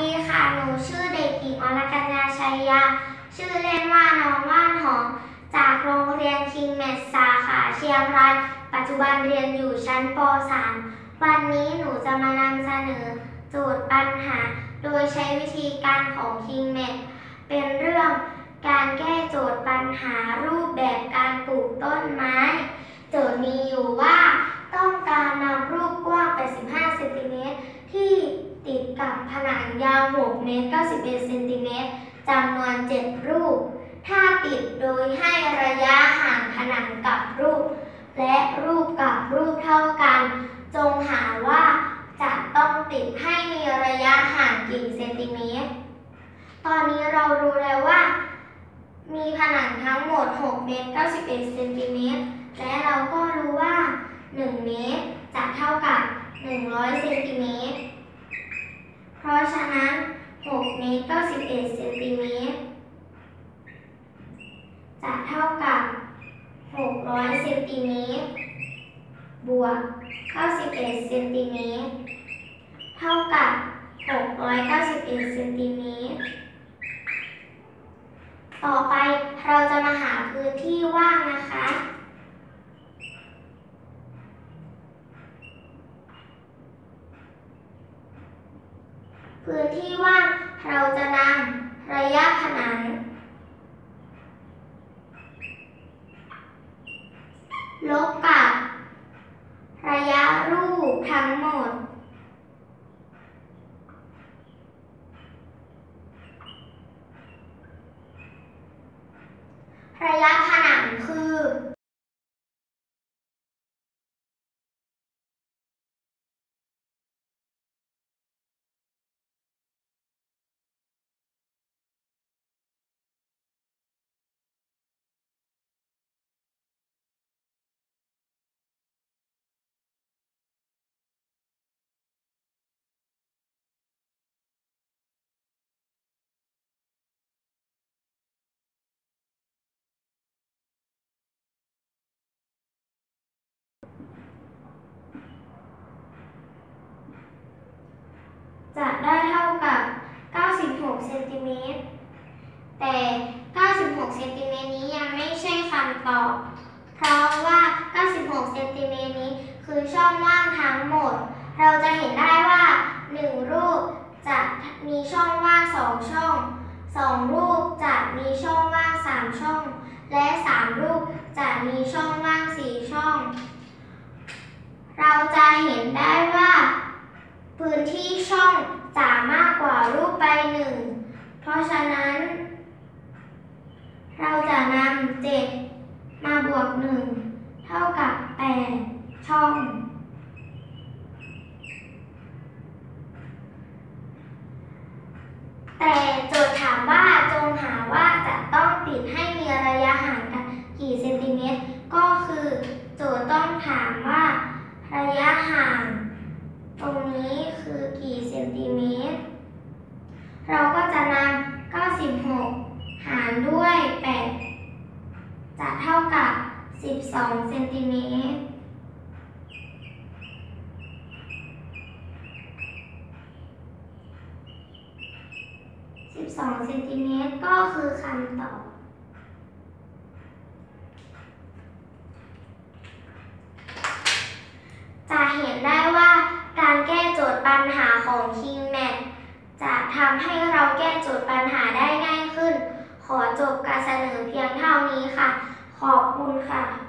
ดีค่ะ หนูชื่อเด็กหญิงอรกัญญาชัยยา ชื่อเล่นว่าน้องว่านหอม จากโรงเรียนคิงเมสสาขาเชียงราย ปัจจุบันเรียนอยู่ชั้นป .3 วันนี้หนูจะมานำเสนอโจทย์ปัญหา โดยใช้วิธีการของคิงเมสเป็นเรื่องการแก้โจทย์ปัญหารูปแบบการปลูกต้นไม้ โจทย์มีอยู่ว่า ต้องการนำรูปกว้าง 85 เซนติเมตร ที่ติดกับผ นังยาว 6 เมตร 91 เซนติเมตรจำนวน 7 รูป ถ้าติดโดยให้ระยะห่างผนังกับรูป และรูปกับรูปเท่ากัน จงหาว่าจะต้องติดให้มีระยะห่างกี่เซนติเมตร ตอนนี้เรารู้แล้วว่า มีผนังทั้งหมด 6 เมตร 91 เซนติเมตร และเราก็รู้ว่า 1 เมตรจะเท่ากับ 100 เซนติ ราะฉะนั้น 6 เมตร91เซนติเมตรจะเท่ากับ 600เซนติเมตรบวก 91เซนติเมตรเท่ากับ 691เซนติเมตรต่อไปเราจะมาหาพื้นที่ว่างนะคะ พื้นที่ว่างเราจะนำระยะผนังลบกับ ระยะรูปทั้งหมด ระยะ เมตร แต่ 96 เซนติเมตรนี้ยังไม่ใช่คำตอบ เพราะว่า 96 เซนติเมตรนี้คือช่องว่างทั้งหมด เราจะเห็นได้ว่า 1 รูปจะมีช่องว่าง 2 ช่อง 2 รูปจะมีช่องว่าง 3 ช่อง และ 3 รูปจะมีช่องว่าง 4 ช่อง เราจะเห็นได้ว่า พื้นที่ช่องจะมากกว่ารูปใบหนึ่ง เพราะฉะนั้น เราจะนำเจ็ดมาบวกหนึ่งเท่ากับแปดช่องแต่โจทย์ถามว่าจงหาว่าจะต้องติดให้มีระยะห่างกันกี่เซนติเมตร ก็คือโจทย์ต้องถามว่าระยะห่าง ตรงนี้คือกี่เซนติเมตร เราก็จะนำ 96 หารด้วย 8 จะเท่ากับ 2เซนติเมตร12เซนติเมตรก็คือคำตอบจะเห็นได้ว่าการแก้โจทย์ปัญหาของ King Mat จะทำให้เราแก้โจทย์ปัญหาได้ง่ายขึ้น ขอจบการเสนอเพียงเท่านี้ค่ะ ขอบคุณค่ะ